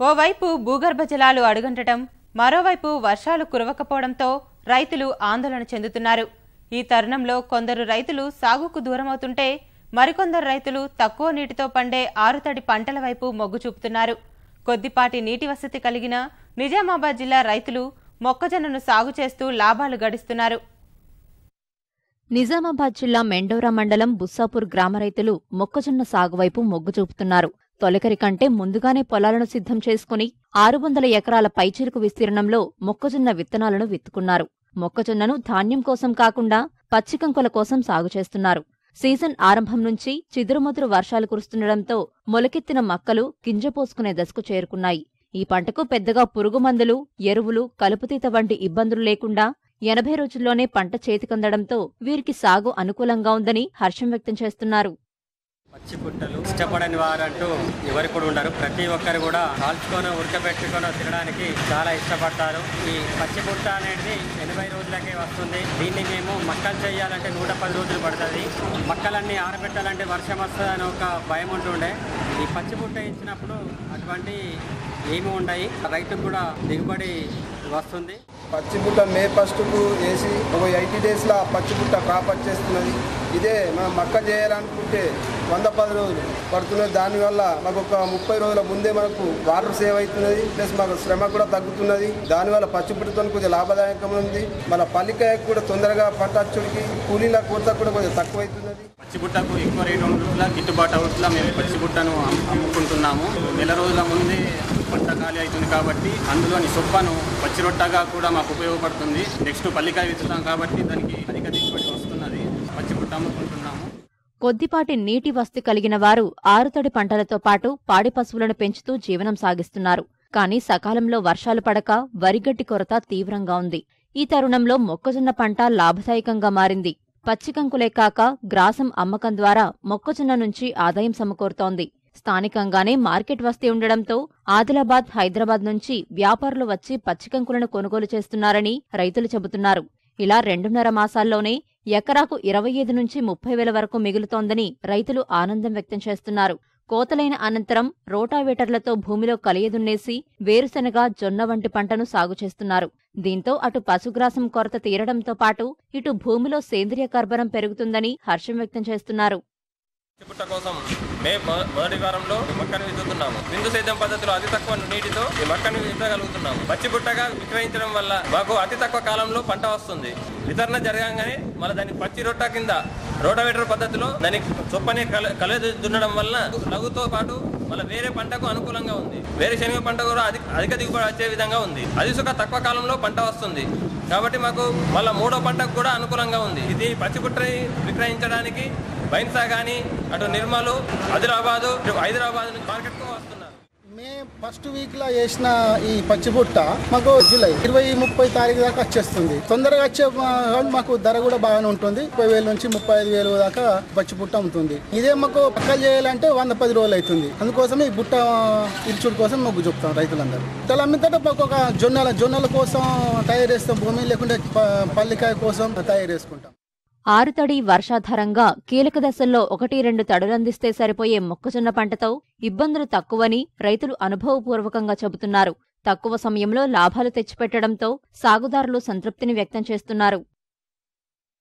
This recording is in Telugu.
ఓవైపు భూగర్భ జలాలు అడుగంటటం మరోవైపు వర్షాలు కురవకపోవడంతో రైతులు ఆందోళన చెందుతున్నారు. ఈ తరుణంలో కొందరు రైతులు సాగుకు దూరమవుతుంటే మరికొందరు రైతులు తక్కువ నీటితో పండే ఆరుతడి పంటల వైపు మొగ్గు చూపుతున్నారు. కొద్దిపాటి నీటి వసతి కలిగిన నిజామాబాద్ జిల్లా రైతులు మొక్కజొన్నను సాగు చేస్తూ లాభాలు గడిస్తున్నారు. నిజామాబాద్ జిల్లా మెండోరా మండలం బుస్సాపూర్ గ్రామ రైతులు మొక్కజొన్న సాగు వైపు మొగ్గు చూపుతున్నారు. తొలకరి కంటే ముందుగానే పొలాలను సిద్ధం చేసుకుని ఆరు వందల ఎకరాల పైచిలుకు విస్తీర్ణంలో మొక్కజొన్న విత్తనాలను విత్తుకున్నారు. మొక్కజొన్నను ధాన్యం కోసం కాకుండా పచ్చికంకుల కోసం సాగు చేస్తున్నారు. సీజన్ ఆరంభం నుంచి చిదురుమదురు వర్షాలు కురుస్తుండటంతో మొలకెత్తిన మక్కలు గింజపోసుకునే దశకు చేరుకున్నాయి. ఈ పంటకు పెద్దగా పురుగు మందులు ఎరువులు కలుపుతీత వంటి ఇబ్బందులు లేకుండా ఎనభై రోజుల్లోనే పంట చేతికందడంతో వీరికి సాగు అనుకూలంగా ఉందని హర్షం వ్యక్తం చేస్తున్నారు. పచ్చి పుట్టలు ఇష్టపడని వారంటూ ఎవరు కూడా ఉండరు. ప్రతి ఒక్కరు కూడా కాల్చుకొని ఉడకబెట్టుకొని తినడానికి చాలా ఇష్టపడతారు. ఈ పచ్చి పుట్ట అనేది ఎనభై రోజులకే వస్తుంది. దీన్ని మేము మక్కలు చేయాలంటే నూట పది రోజులు పడుతుంది. మక్కలన్నీ ఆరబెట్టాలంటే వర్షం వస్తుందని ఒక భయం ఉంటుండే. ఈ పచ్చి పుట్ట ఇచ్చినప్పుడు అటువంటి ఏమి ఉండయి. రైతుకు కూడా దిగుబడి వస్తుంది. పచ్చిబుట్ట మే ఫస్ట్కు వేసి ఒక ఎయిటీ డేస్లో పచ్చిబుట్ట క్రాప్ వచ్చేస్తున్నది. ఇదే మనం మక్క చేయాలనుకుంటే వంద పది రోజులు పడుతున్నది. దానివల్ల మాకు ఒక ముప్పై రోజుల ముందే మనకు వాటర్ సేవ్ అవుతున్నది. ప్లస్ మాకు శ్రమ కూడా తగ్గుతున్నది. దానివల్ల పచ్చిబుట్టతో కొంచెం లాభదాయకంగా ఉంది. మన పల్లికాయకు కూడా తొందరగా పంట వచ్చుడికి కూలీల కోత కూడా కొంచెం తక్కువ అవుతున్నది పచ్చిబుట్టకు ఎక్కువ రేట్ ఉండట్లా గిట్టుబాటు అవుట్లా మేము పచ్చిబుట్టను అమ్ముకుంటున్నాము. నెల రోజుల ముందే పంట ఖాళీ అవుతుంది కాబట్టి అందులోని సొప్పను పచ్చి రొట్టగా కూడా మాకు ఉపయోగపడుతుంది. నెక్స్ట్ పల్లికాయ విత్తుతాం కాబట్టి దానికి అధిక దిగుబడి వస్తున్నది. కొద్దిపాటి నీటి వస్తు కలిగిన వారు ఆరుతడి పంటలతో పాటు పాడి పశువులను పెంచుతూ జీవనం సాగిస్తున్నారు. కానీ సకాలంలో వర్షాలు పడక వరిగడ్డి కొరత తీవ్రంగా ఉంది. ఈ తరుణంలో మొక్కజొన్న పంట లాభదాయకంగా మారింది. పచ్చికంకులే కాక గ్రాసం అమ్మకం ద్వారా మొక్కజొన్న నుంచి ఆదాయం సమకూరుతోంది. స్థానికంగానే మార్కెట్ వస్తీ ఉండడంతో ఆదిలాబాద్ హైదరాబాద్ నుంచి వ్యాపారులు వచ్చి పచ్చికంకులను కొనుగోలు చేస్తున్నారని రైతులు చెబుతున్నారు. ఇలా రెండున్నర మాసాల్లోనే ఎకరాకు ఇరవై ఐదు నుంచి ముప్పై వేల వరకు మిగులుతోందని రైతులు ఆనందం వ్యక్తం చేస్తున్నారు. కోతలైన అనంతరం రోటావేటర్లతో భూమిలో కలియదున్నేసి వేరుశెనగ జొన్న వంటి పంటను సాగు చేస్తున్నారు. దీంతో అటు పశుగ్రాసం కొరత తీరడంతో పాటు ఇటు భూమిలో సేంద్రియ కర్బనం పెరుగుతుందని హర్షం వ్యక్తం చేస్తున్నారు. పుట్ట కోసం మే మొదటి వారంలో మక్కను విత్తుతున్నాము. బిందు సేద్యం పద్ధతిలో అతి తక్కువ నీటితో ఈ మక్కను విత్తగలుగుతున్నాము. పచ్చి పుట్టగా విక్రయించడం వల్ల మాకు అతి తక్కువ కాలంలో పంట వస్తుంది. వితరణ జరగగానే మళ్ళీ దాని పచ్చి రొట్ట కింద రోటవేటర్ పద్ధతిలో దాని చొప్పని కల దున్నడం వల్ల లఘుతో పాటు మళ్ళీ వేరే పంటకు అనుకూలంగా ఉంది. వేరే శనగ పంట కూడా అధిక అధిక దిగుబడి వచ్చే విధంగా ఉంది. అది సుఖ తక్కువ కాలంలో పంట వస్తుంది. కాబట్టి మాకు మళ్ళీ మూడో పంటకు కూడా అనుకూలంగా ఉంది. ఇది పచ్చిపుట్టని విక్రయించడానికి బైన్సా కానీ అటు నిర్మలు ఆదిలాబాదు హైదరాబాద్ నుంచి మార్కెట్కు వస్తున్నారు. మే ఫస్ట్ వీక్లో వేసిన ఈ పచ్చిబుట్ట మాకు జూలై ఇరవై ముప్పై తారీఖు దాకా వచ్చేస్తుంది. తొందరగా వచ్చే మాకు ధర కూడా బాగానే ఉంటుంది. ముప్పై వేల నుంచి ముప్పై ఐదు వేలు దాకా పచ్చిబుట్ట అమ్ముతుంది. ఇదే మాకు పక్కలు చేయాలంటే వంద పది రోజులు అవుతుంది. అందుకోసం ఈ బుట్ట ఇరుచుడు కోసం మొగ్గు చూపుతాం రైతులందరూ. తల అమ్మితే మాకు ఒక జొన్నల జొన్నల కోసం తయారు చేస్తాం. భూమి లేకుంటే ప- పల్లికాయ కోసం తయారు చేసుకుంటాం. ఆరుతడి వర్షాధారంగా కీలక దశల్లో ఒకటి రెండు తడులందిస్తే సరిపోయే మొక్కజొన్న పంటతో ఇబ్బందులు తక్కువని రైతులు అనుభవపూర్వకంగా చెబుతున్నారు. తక్కువ సమయంలో లాభాలు తెచ్చిపెట్టడంతో సాగుదారులు సంతృప్తిని వ్యక్తం చేస్తున్నారు.